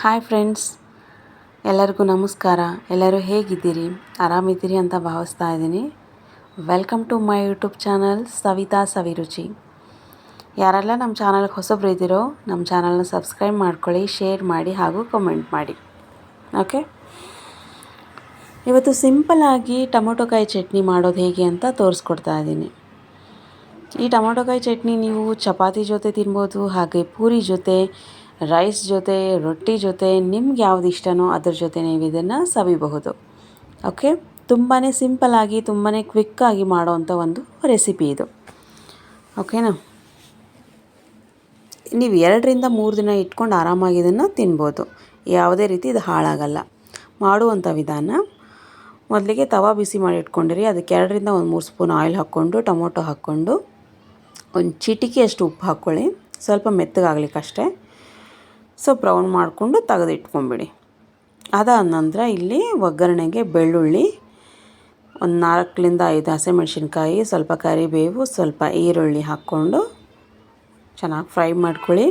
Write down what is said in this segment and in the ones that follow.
Hi friends. ಎಲ್ಲರಿಗೂ ನಮಸ್ಕಾರ. ಎಲ್ಲರೂ ಹೇಗಿದ್ದೀರಿ? ಆರಾಮಿದ್ದೀರಿ ಅಂತ ಭಾವಿಸ್ತಾ ಇದ್ದೀನಿ. Welcome to my YouTube channel Savita Saviruchi. ಯಾರೆಲ್ಲ ನಮ್ಮ ಚಾನಲ್ಗೆ ಹೊಸಬ್ರು ಇದ್ದೀರೋ, ನಮ್ಮ ಚಾನಲ್ನ ಸಬ್ಸ್ಕ್ರೈಬ್ ಮಾಡ್ಕೊಳ್ಳಿ, ಶೇರ್ ಮಾಡಿ ಹಾಗೂ ಕಮೆಂಟ್ ಮಾಡಿ. ಓಕೆ? ಇವತ್ತು ಸಿಂಪಲಾಗಿ ಟೊಮೊಟೊಕಾಯಿ ಚಟ್ನಿ ಮಾಡೋದು ಹೇಗೆ ಅಂತ ತೋರಿಸ್ಕೊಡ್ತಾ ಇದ್ದೀನಿ. ಈ ಟೊಮೊಟೊಕಾಯಿ ಚಟ್ನಿ ನೀವು ಚಪಾತಿ ಜೊತೆ ತಿನ್ಬೋದು, ಹಾಗೆ ಪೂರಿ ಜೊತೆ ರೈಸ್ ಜೊತೆ, ರೊಟ್ಟಿ ಜೊತೆ, ನಿಮ್ಗೆ ಯಾವ್ದು ಇಷ್ಟನೋ ಅದ್ರ ಜೊತೆ ನೀವು ಇದನ್ನು ಸವಿಬಹುದು. ಓಕೆ ತುಂಬಾ ಸಿಂಪಲ್ಲಾಗಿ ತುಂಬಾ ಕ್ವಿಕ್ಕಾಗಿ ಮಾಡೋವಂಥ ಒಂದು ರೆಸಿಪಿ ಇದು. ಓಕೆನಾ ನೀವು ಎರಡರಿಂದ ಮೂರು ದಿನ ಇಟ್ಕೊಂಡು ಆರಾಮಾಗಿ ಇದನ್ನು ತಿನ್ಬೋದು. ಯಾವುದೇ ರೀತಿ ಇದು ಹಾಳಾಗಲ್ಲ. ಮಾಡುವಂಥ ವಿಧಾನ, ಮೊದಲಿಗೆ ತವಾ ಬಿಸಿ ಮಾಡಿ ಇಟ್ಕೊಂಡಿರಿ. ಅದಕ್ಕೆ ಎರಡರಿಂದ ಒಂದು ಮೂರು ಸ್ಪೂನ್ ಆಯಿಲ್ ಹಾಕ್ಕೊಂಡು, ಟೊಮೊಟೊ ಹಾಕ್ಕೊಂಡು, ಒಂದು ಚಿಟಿಕೆಯಷ್ಟು ಉಪ್ಪು ಹಾಕ್ಕೊಳ್ಳಿ. ಸ್ವಲ್ಪ ಮೆತ್ತಗಾಗ್ಲಿಕ್ಕಷ್ಟೇ. ಸೊ ಬ್ರೌನ್ ಮಾಡಿಕೊಂಡು ತೆಗೆದಿಟ್ಕೊಂಬಿಡಿ. ಅದಾದ ನಂತರ ಇಲ್ಲಿ ಒಗ್ಗರಣೆಗೆ ಬೆಳ್ಳುಳ್ಳಿ, ಒಂದು ನಾಲ್ಕರಿಂದ ಐದು ಹಸಿಮೆಣ್ಸಿನ್ಕಾಯಿ, ಸ್ವಲ್ಪ ಕರಿಬೇವು, ಸ್ವಲ್ಪ ಈರುಳ್ಳಿ ಹಾಕ್ಕೊಂಡು ಚೆನ್ನಾಗಿ ಫ್ರೈ ಮಾಡ್ಕೊಳ್ಳಿ.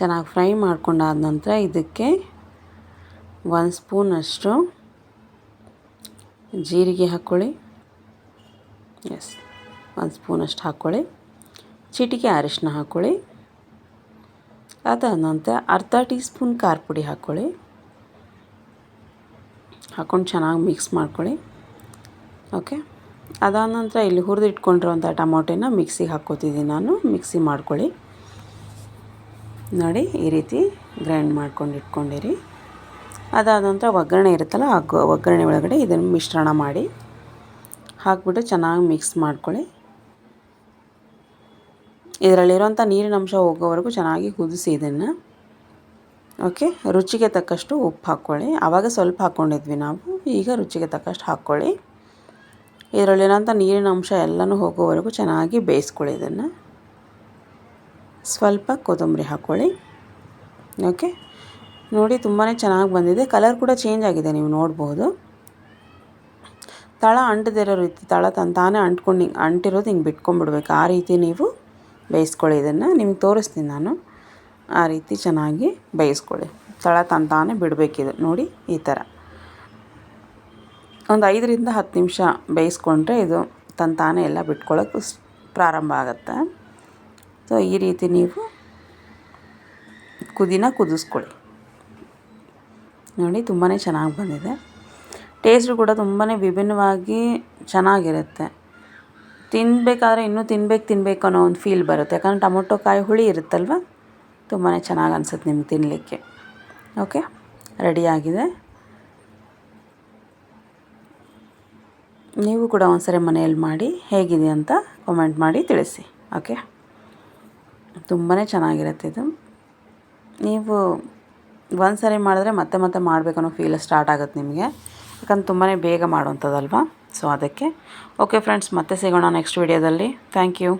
ಚೆನ್ನಾಗಿ ಫ್ರೈ ಮಾಡ್ಕೊಂಡಾದ ನಂತರ ಇದಕ್ಕೆ ಒಂದು ಸ್ಪೂನಷ್ಟು ಜೀರಿಗೆ ಹಾಕ್ಕೊಳ್ಳಿ. ಎಸ್. ಒಂದು ಸ್ಪೂನಷ್ಟು ಹಾಕ್ಕೊಳ್ಳಿ. ಚಿಟಿಕೆ ಅರಿಶಿನ ಹಾಕ್ಕೊಳ್ಳಿ. ಅದಾದ ನಂತರ ಅರ್ಧ ಟೀ ಸ್ಪೂನ್ ಖಾರ ಪುಡಿ ಹಾಕ್ಕೊಳ್ಳಿ. ಹಾಕ್ಕೊಂಡು ಚೆನ್ನಾಗಿ ಮಿಕ್ಸ್ ಮಾಡ್ಕೊಳ್ಳಿ. ಓಕೆ? ಅದಾದ ನಂತರ ಇಲ್ಲಿ ಹುರಿದು ಇಟ್ಕೊಂಡಿರೋಂಥ ಟೊಮೊಟೊನ ಮಿಕ್ಸಿಗೆ ಹಾಕ್ಕೋತಿದ್ದೀನಿ ನಾನು. ಮಿಕ್ಸಿ ಮಾಡ್ಕೊಳ್ಳಿ. ನೋಡಿ, ಈ ರೀತಿ ಗ್ರೈಂಡ್ ಮಾಡ್ಕೊಂಡು ಇಟ್ಕೊಂಡಿರಿ. ಅದಾದ ನಂತರ ಒಗ್ಗರಣೆ ಇರುತ್ತಲ್ಲ, ಆ ಒಗ್ಗರಣೆ ಒಳಗಡೆ ಇದನ್ನು ಮಿಶ್ರಣ ಮಾಡಿ ಹಾಕ್ಬಿಟ್ಟು ಚೆನ್ನಾಗಿ ಮಿಕ್ಸ್ ಮಾಡ್ಕೊಳ್ಳಿ. ಇದರಲ್ಲಿರೋಂಥ ನೀರಿನ ಅಂಶ ಹೋಗೋವರೆಗೂ ಚೆನ್ನಾಗಿ ಕುದಿಸಿ ಇದನ್ನು. ಓಕೆ ರುಚಿಗೆ ತಕ್ಕಷ್ಟು ಉಪ್ಪು ಹಾಕ್ಕೊಳ್ಳಿ. ಆವಾಗ ಸ್ವಲ್ಪ ಹಾಕ್ಕೊಂಡಿದ್ವಿ ನಾವು. ಈಗ ರುಚಿಗೆ ತಕ್ಕಷ್ಟು ಹಾಕ್ಕೊಳ್ಳಿ. ಇದರಲ್ಲಿರೋಂಥ ನೀರಿನ ಅಂಶ ಎಲ್ಲನೂ ಹೋಗೋವರೆಗೂ ಚೆನ್ನಾಗಿ ಬೇಯಿಸ್ಕೊಳ್ಳಿ ಇದನ್ನು. ಸ್ವಲ್ಪ ಕೊತ್ತಂಬರಿ ಹಾಕ್ಕೊಳ್ಳಿ. ಓಕೆ ನೋಡಿ ತುಂಬಾ ಚೆನ್ನಾಗಿ ಬಂದಿದೆ. ಕಲರ್ ಕೂಡ ಚೇಂಜ್ ಆಗಿದೆ, ನೀವು ನೋಡ್ಬೋದು. ತಳ ಅಂಟದಿರೋ ರೀತಿ, ತಳ ತಾನೇ ಅಂಟ್ಕೊಂಡು ಹಿಂಗೆ ಅಂಟಿರೋದು ಹಿಂಗೆ ಬಿಟ್ಕೊಂಡ್ಬಿಡ್ಬೇಕು. ಆ ರೀತಿ ನೀವು ಬೇಯಿಸ್ಕೊಳ್ಳಿ ಇದನ್ನು. ನಿಮ್ಗೆ ತೋರಿಸ್ತೀನಿ ನಾನು. ಆ ರೀತಿ ಚೆನ್ನಾಗಿ ಬೇಯಿಸ್ಕೊಳ್ಳಿ. ತಳ ತಂತಾನೆ ಬಿಡಬೇಕಿದೆ. ನೋಡಿ, ಈ ಥರ. ಒಂದು ಐದರಿಂದ ಹತ್ತು ನಿಮಿಷ ಬೇಯಿಸ್ಕೊಂಡ್ರೆ ಇದು ತಂತಾನೆ ಎಲ್ಲ ಬಿಟ್ಕೊಳ್ಳೋಕೆ ಪ್ರಾರಂಭ ಆಗುತ್ತೆ. ಸೊ, ಈ ರೀತಿ ನೀವು ಕುದಿನ ಕುದಿಸ್ಕೊಳ್ಳಿ. ನೋಡಿ ತುಂಬಾ ಚೆನ್ನಾಗಿ ಬಂದಿದೆ. ಟೇಸ್ಟ್ ಕೂಡ ತುಂಬಾ ವಿಭಿನ್ನವಾಗಿ ಚೆನ್ನಾಗಿರುತ್ತೆ. ತಿನ್ನಬೇಕಾದ್ರೆ ಇನ್ನೂ ತಿನ್ಬೇಕು ತಿನ್ನಬೇಕು ಅನ್ನೋ ಒಂದು ಫೀಲ್ ಬರುತ್ತೆ. ಯಾಕಂದರೆ ಟೊಮೊಟೊ ಕಾಯಿ ಹುಳಿ ಇರುತ್ತಲ್ವ? ತುಂಬಾ ಚೆನ್ನಾಗಿ ಅನ್ಸುತ್ತೆ ನಿಮ್ಗೆ ತಿನ್ನಲಿಕ್ಕೆ ಓಕೆ ರೆಡಿಯಾಗಿದೆ ನೀವು ಕೂಡ ಒಂದ್ಸರಿ ಮನೆಯಲ್ಲಿ ಮಾಡಿ, ಹೇಗಿದೆ ಅಂತ ಕಮೆಂಟ್ ಮಾಡಿ ತಿಳಿಸಿ. ಓಕೆ ತುಂಬಾ ಚೆನ್ನಾಗಿರುತ್ತೆ ಇದು. ನೀವು ಒಂದು ಸರಿ ಮಾಡಿದ್ರೆ ಮತ್ತೆ ಮತ್ತೆ ಮಾಡಬೇಕನ್ನೋ ಫೀಲ್ ಸ್ಟಾರ್ಟ್ ಆಗುತ್ತೆ ನಿಮಗೆ. ಯಾಕಂದ್ರೆ ತುಂಬಾ ಬೇಗ ಮಾಡುವಂಥದ್ದಲ್ವ? ಸೊ ಅದಕ್ಕೆ. ಓಕೆ ಫ್ರೆಂಡ್ಸ್ ಮತ್ತೆ ಸಿಗೋಣ ನೆಕ್ಸ್ಟ್ ವೀಡಿಯೋದಲ್ಲಿ ಥ್ಯಾಂಕ್ ಯು